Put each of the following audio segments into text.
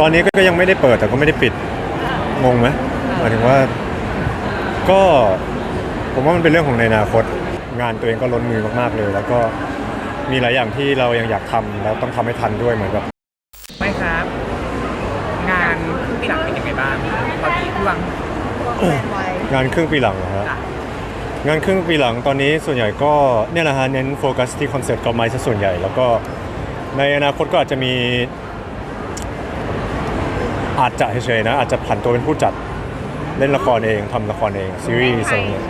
ตอนนี้ก็ยังไม่ได้เปิดแต่ก็ไม่ได้ปิดงงไหมหมายถึงว่าก็ผมว่ามันเป็นเรื่องของในอนาคต งานตัวเองก็ล้นมือมากๆเลย แล้วก็มีหลายอย่างที่เรายังอยากทำแล้วต้องทำให้ทันด้วยเหมือนแบบไม่ครับ งานปีหลังเป็นยังไงบ้างตอนนี้พี่วังงานครึ่งปีหลังนะฮะจ้ะงานครึ่งปีหลังตอนนี้ส่วนใหญ่ก็เนี่ยแหละฮะเน้นโฟกัสที่คอนเสิร์ตกอล์ฟไม้ซะส่วนใหญ่ แล้วก็ในอนาคตก็อาจจะมี อาจจะเฉยๆนะ อาจจะผันตัวเป็นผู้จัดเล่นละครเองทำละครเองซีรีส์อะไรอย่างเงี้ย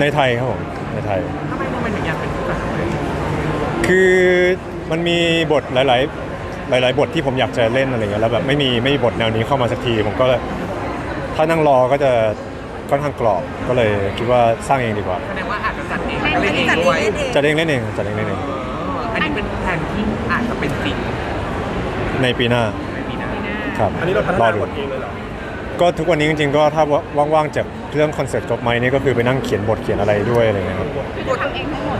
ในไทยครับผมในไทย ทำไมทำไมถึงอยากเป็นผู้จัดเลยคือมันมีบทหลาย ๆ หลาย ๆ บทที่ผมอยากจะเล่นอะไรเงี้ยแล้วแบบไม่มีไม่มีบทแนวนี้เข้ามาสักที ผมก็เลยถ้านั่งรอก็จะค่อนข้างกรอบก็เลยคิดว่าสร้างเองดีกว่า แสดงว่าอาจจะจัดเองให้เล่นเองจัดด้วยเล่นเองจัดเองเล่นเองจัดเองเล่นเอง เอออันนี้เป็นแผนที่อาจจะเป็นจริงในปีหน้าในปีหน้า ครับอันนี้เราพัฒรนาอดูบทเองเลยเหรอก็ทุกวันนี้จริงๆก็ถ้าว่างๆจากเรื่องคอนเสิร์ตจบไหมนี่ก็คือไปนั่งเขียนบทเขียนอะไรด้วยอะไรเงี้ยครับคือทำเองทั้งหมด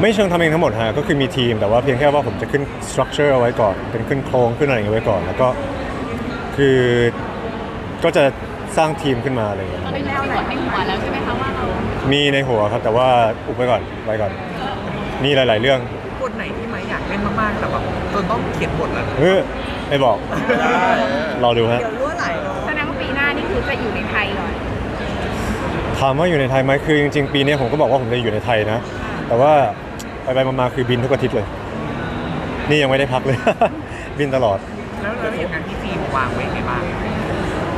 ไม่เชิงทำเองทั้งหมดฮะก็คือมีทีมแต่ว่าเพียงแค่ว่าผมจะขึ้นสตรัคเจอร์เอาไว้ก่อน เป็นขึ้นโครงขึ้นอะไรอย่างเงี้ยไว้ก่อน แล้วก็คือก็จะสร้างทีมขึ้นมาอะไรอย่างเงี้ยเป็นแนวไหนในหัวแล้วใช่ไหมคะว่าเรามีในหัวครับแต่ว่าอุบไว้ก่อนไว้ก่อน มีหลายๆเรื่องบทไหนที่ไม่อยากเล่นมากๆ แต่แบบจนต้องเขียนบทแล้วเฮ้ย ไม่บอก รอดูฮะ เดี๋ยวรั่วไหลแสดงว่าปีหน้านี่คือจะอยู่ในไทยก่อนถามว่าอยู่ในไทยไหมคือจริงๆ ปีนี้ผมก็บอกว่าผมจะอยู่ในไทยนะ แต่ว่าไปๆมาๆคือบินทุกอาทิตย์เลย นี่ยังไม่ได้พักเลย บินตลอด แล้วแล้วอย่างงานที่จีนวางไว้ยังไงบ้าง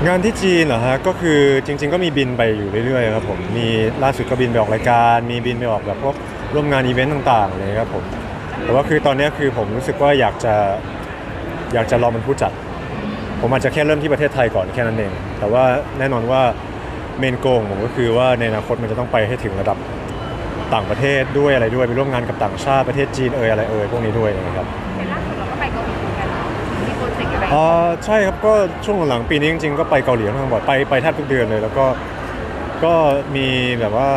งานที่จีนเหรอฮะก็คือจริง ๆ ก็มีบินไปอยู่เรื่อยๆครับผมมีล่าสุดก็บินไปออกรายการ มีบินไปออกแบบพวกร่วมงานอีเวนต์ต่างๆเลยครับผมแต่ว่าคือตอนเนี้ยคือผมรู้สึกว่าอยากจะ อยากจะลองเป็นผู้จัด ผมอาจจะแค่เริ่มที่ประเทศไทยก่อนแค่นั้นเอง แต่ว่าแน่นอนว่าเมนโกงผมก็คือว่าในอนาคตมันจะต้องไปให้ถึงระดับต่างประเทศด้วยอะไรด้วยไปร่วมงานกับต่างชาติประเทศจีนเอยอะไรเอยพวกนี้ด้วยนะครับเห็นล่าสุดเราก็ไปเกาหลีเหมือนกันเนาะมีโปรเจกต์อะไรอ่าใช่ครับก็ช่วงหลังๆปีนี้จริงๆก็ไปเกาหลีค่อนข้างบ่อยไปไปแทบทุกเดือนเลย แล้วก็ก็มีแบบว่า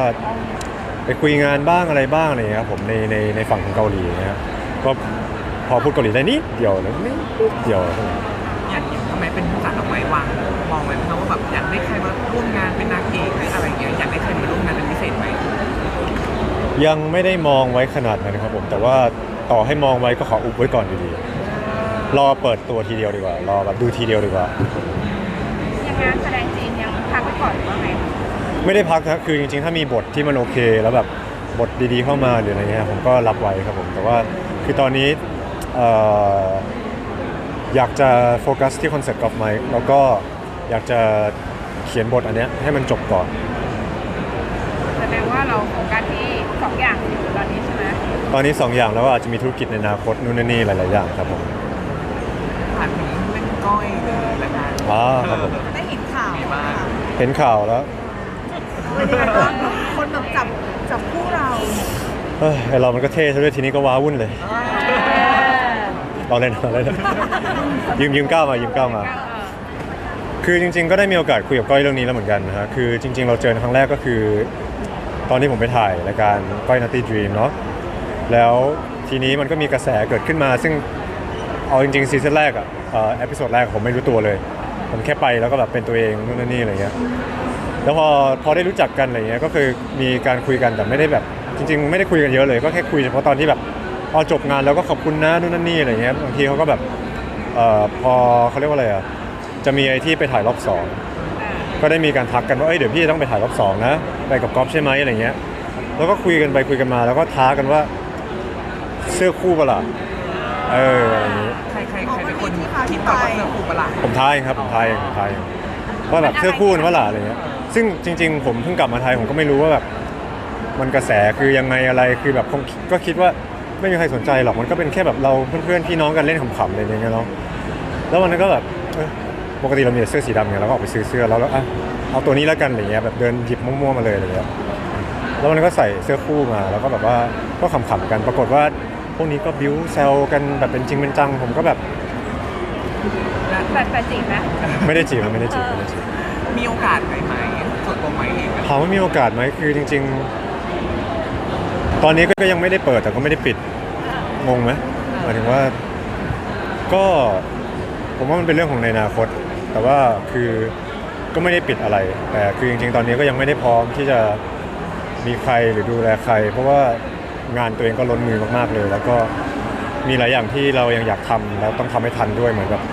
ไปคุยงานบ้างอะไรบ้างอะไรอย่างเงี้ยครับผมในในในฝั่งของเกาหลีนะครับก็พ อพูดเกาหลีได้นิดเดียวนะนิดเดียวเท่านั้นอย่างอย่างทำไมเป็นผู้จัดเอาไว้วางมองไว้ไหมคะว่าแบบอยากได้ใครมาร่วมงานเป็นนางเอกหรืออะไรเงี้ยอยากได้ใครมาร่วมงานเป็นพิเศษไหมยังไม่ได้มองไว้ขนาดนั้นครับผม แต่ว่าต่อให้มองไว้ก็ขออุบไว้ก่อนดีๆรอเปิดตัวทีเดียวดีกว่ารอแบบดูทีเดียวดีกว่ายังงานแสดงจีนยังพักไว้ก่อนหรือว่าไงคะไม่ได้พักครับคือจริงๆ ถ้ามีบทที่มันโอเค แล้วแบบบทดีๆเข้ามาหรืออะไรเงี้ยผมก็รับไว้ครับผมแต่ว่าคือตอนนี้เอ่อ อยากจะโฟกัสที่คอนเซ็ปต์กอล์ฟไมค์แล้วก็อยากจะเขียนบทอันเนี้ยให้มันจบก่อน แสดงว่าเราโฟกัสที่สองอย่างอยู่ตอนนี้ใช่ไหมตอนนี้ 2 อย่างแล้วว่าอาจจะมีธุรกิจในอนาคตนู่นนนนี่หลาย ๆ อย่างครับผมผ่านถึงเล่นก้อยเลยรายการอ๋อครับผมได้เห็นข่าวมีบ้างเห็นข่าวแล้วเป็นยังไงบ้างคนแบบจับจับคู่เราเอ้ยไอ้เรามันก็เท่ซะด้วยทีนี้ก็ว้าวุ่นเลย เราเล่นเราเล่นยืมยืมก้าวมายืมก้าวมา คือจริง ๆ ก็ได้มีโอกาสคุยกับก้อยเรื่องนี้แล้วเหมือนกันนะฮะคือจริง ๆ เราเจอครั้งแรกก็คือ ตอนที่ผมไปถ่ายรายการก้อยนัตตี้ดรีมเนาะแล้วทีนี้มันก็มีกระแสเกิดขึ้นมา ซึ่งเอาจริงๆซีซั่นแรกอะเอ่อเอพิโซดแรกผมไม่รู้ตัวเลย ผมแค่ไปแล้วก็แบบเป็นตัวเองนู่นนนนี่อะไรเงี้ยแล้วพอพอได้รู้จักกันอะไรเงี้ยก็คือมีการคุยกันแต่ไม่ได้แบบ จริง ๆ ไม่ได้คุยกันเยอะเลย ก็แค่คุยเฉพาะตอนที่แบบ พอจบงานแล้วก็ขอบคุณนะนู่นนั่นนี่อะไรเงี้ยบางทีเขาก็แบบเอ่อพอเขาเรียกว่าอะไรอะจะมีไอ้ที่ไปถ่ายรอบสองก็ได้มีการทักกันว่าเอ้ยเดี๋ยวพี่จะต้องไปถ่ายรอบสองนะไปกับก๊อฟใช่ไหมอะไรเงี้ยแล้วก็คุยกันไปคุยกันมา แล้วก็ท้ากันว่าเสื้อคู่ปะล่ะเอออะไรอย่างงี้ใครใครใครเป็นคนคิดก่อนว่าเสื้อคู่ประหลาดผมท้าเองครับผมท้าเองผมท้าเองว่าแบบเสื้อคู่กันปะล่ะอะไรเงี้ยซึ่งจริง ๆ ผมเพิ่งกลับมาไทยผมก็ไม่รู้ว่าแบบมันกระแสคือยังไงอะไรคือแบบคงก็คิดว่า ไม่มีใครสนใจหรอกมันก็เป็นแค่แบบเราเพื่อนๆพี่น้องกันเล่นขำๆอะไรอย่างเงี้ยเนาะแล้ววันนั้นก็แบบเอ้ยปกติเรามีแต่เสื้อสีดำไงเราก็ออกไปซื้อเสื้อแล้วแล้วอะเอาตัวนี้แล้วกันอะไรเงี้ยแบบเดินหยิบมั่วๆมาเลยอะไรเงี้ยแล้ววันนั้นก็ใส่เสื้อคู่มา แล้วก็แบบว่าก็ขำๆกัน ปรากฏว่าพวกนี้ก็บิ้วแซวกันแบบเป็นจริงเป็นจังผมก็แบบแต่แต่จริงนะ ไม่ได้จีบไม่ได้จีบไม่ได้จีบมีโอกาสไหมไหมส่วนตัวไหมเองอะถามว่ามีโอกาสไหมคือจริง ๆ ตอนนี้ก็ยังไม่ได้เปิดแต่ก็ไม่ได้ปิด งงไหมหมายถึงว่าก็ผมว่ามันเป็นเรื่องของในอนาคต แต่ว่าคือก็ไม่ได้ปิดอะไร แต่คือจริงๆ ตอนนี้ก็ยังไม่ได้พร้อมที่จะมีใครหรือดูแลใคร เพราะว่างานตัวเองก็ล้นมือมากๆเลย แล้วก็มีหลายอย่างที่เรายังอยากทำแล้วต้องทำให้ทันด้วยเหมือนแบบ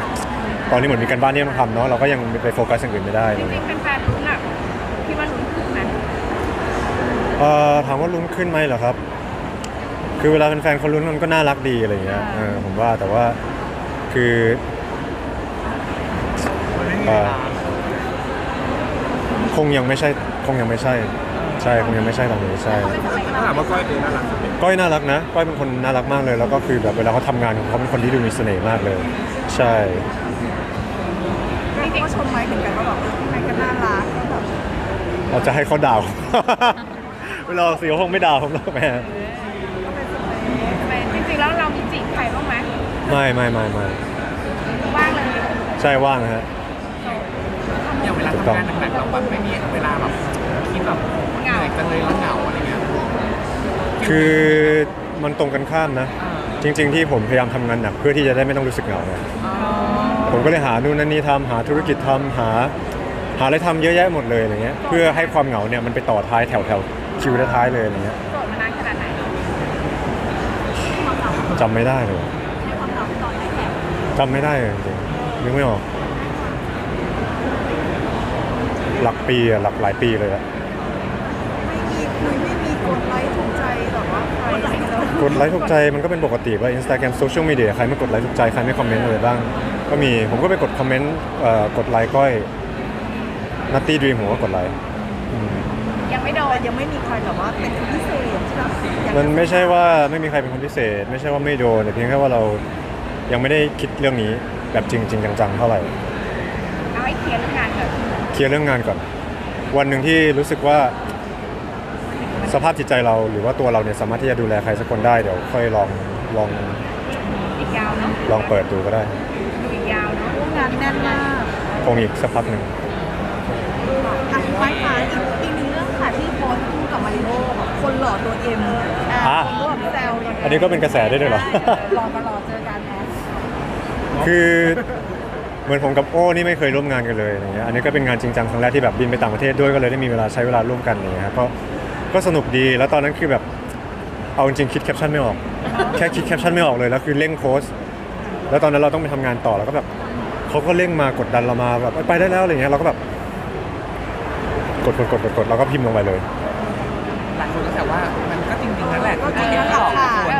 ตอนนี้เหมือนมีการบ้านที่ต้องทำเนาะเราก็ยังไปโฟกัสอย่างอื่นไม่ได้จอะไรริเงี้งยๆแฟนๆลุ้นอะคิดว่าลุ้นขึ้นไหมเอ่อถามว่าลุ้นขึ้นไหมเหรอครับ คือเวลาแฟนๆเขาลุ้นมันก็น่ารักดีอะไรเงี้ยเออผมว่าแต่ว่าคือมันไม่มีเวลาคงยังไม่ใช่คงยังไม่ใช่ ใช่คงยังไม่ใช่ตรงนี้ใช่ ถ้าถามว่าก้อยเป็นน่ารักก้อยน่ารักนะก้อยเป็นคนน่ารักมากเลย แล้วก็คือแบบเวลาเขาทำงานเขาเป็นคนที่ดูมีเสน่ห์มากเลย ใช่จริงๆชมไหมถึงกันว่าแบบใครก็น่ารักแบบเราจะให้เขาด่าผมเวลาเสียคงไม่ด่าผมหรอกแม่ จริงๆแล้วเรามีจีบใครบ้างไหม ไม่ไม่ไม่ไม่ว่างเลยใช่ว่างนะฮะอย่างเวลาทำงานหนักๆเราแบบไม่มีเวลาแบบคิดแบบเหนื่อยจังเลยแล้วเหงาอะไรเงี้ยคือมันตรงกันข้ามนะ จริง ๆ ที่ผมพยายามทำงานหนักเพื่อที่จะได้ไม่ต้องรู้สึกเหงาไงผมก็เลยหานู่นนั่นนี่ทำหาธุรกิจทำหา หาอะไรทำเยอะแยะหมดเลยอะไรเงี้ยเพื่อให้ความเหงาเนี่ยมันไปต่อท้ายแถวแถวคิวท้ายๆเลยอะไรเงี้ยโสดมานานขนาดไหนจำไม่ได้เลย จำไม่ได้เลยจริงๆนึกไม่ออก หลักปีอะหลักหลายปีเลยอะไม่มีคุยไม่มีกดไลค์ถูกใจแบบว่าใครเลยกดไลค์ถูกใจมันก็เป็นปกติว่าอินสตาแกรมโซเชียลมีเดียใครไม่กดไลค์ถูกใจ ใครไม่คอมเมนต์อะไรบ้าง ก็มีผมก็ไปกดคอมเมนต์เอ่อกดไลค์ก้อยนัตตี้ดรีมผมก็กดไลค์อืม ยังไม่โดนยังไม่มีใครแบบว่าเป็นคนพิเศษใช่ไหมมันไม่ใช่ว่าไม่มีใครเป็นคนพิเศษ ไม่ใช่ว่าไม่โดนแต่เพียงแค่ว่าเรา ยังไม่ได้คิดเรื่องนี้แบบจริงจริงๆจังๆเท่าไหร่เอาให้เคลียร์เรื่องงานก่อนเคลียร์เรื่องงานก่อน วันหนึ่งที่รู้สึกว่าสภาพจิตใจเราหรือว่าตัวเราเนี่ยสามารถที่จะดูแลใครสักคนได้เดี๋ยวค่อยลองลองอีกยาวเนาะลองเปิดดูก็ได้ดูอีกยาวเนาะงานแน่นมากคงอีกสักพักหนึ่งอะไม้ขาอีกอีกหนึ่งเรื่องค่ะที่โพสต์คู่กับมาริโอแบบคนหล่อตัวเอ็มอะคนก็แบบแซวยังไงอันนี้ก็เป็นกระแสได้ด้วยเหรอรอมารอเจอกันนะ คือเหมือนผมกับโอ้นี่ไม่เคยร่วมงานกันเลยอย่างเงี้ยอันนี้ก็เป็นงานจริงจังครั้งแรกที่แบบบินไปต่างประเทศด้วยก็เลยได้มีเวลาใช้เวลาร่วมกันอย่างเงี้ยครับก็ก็สนุกดีแล้วตอนนั้นคือแบบเอาจริงๆคิดแคปชั่นไม่ออก แค่คิดแคปชั่นไม่ออกเลยแล้วคือเร่งโพสต์แล้วตอนนั้นเราต้องไปทำงานต่อแล้วก็แบบเขาก็เร่งมากดดันเรามาแบบไปได้แล้วอะไรเงี้ยเราก็แบบกดกดกดกดกดเราก็พิมพ์ลงไปเลย หลายคนก็แต่ว่ามันก็จริงๆนั่นแหละก็จริงที่แล้วหลอกค่ะคน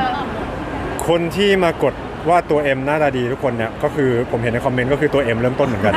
คนที่มากด ว่าตัว M หน้าตาดีทุกคนเนี่ยก็คือผมเห็นในคอมเมนต์ก็คือตัวเอ็มเริ่มต้นเหมือนกัน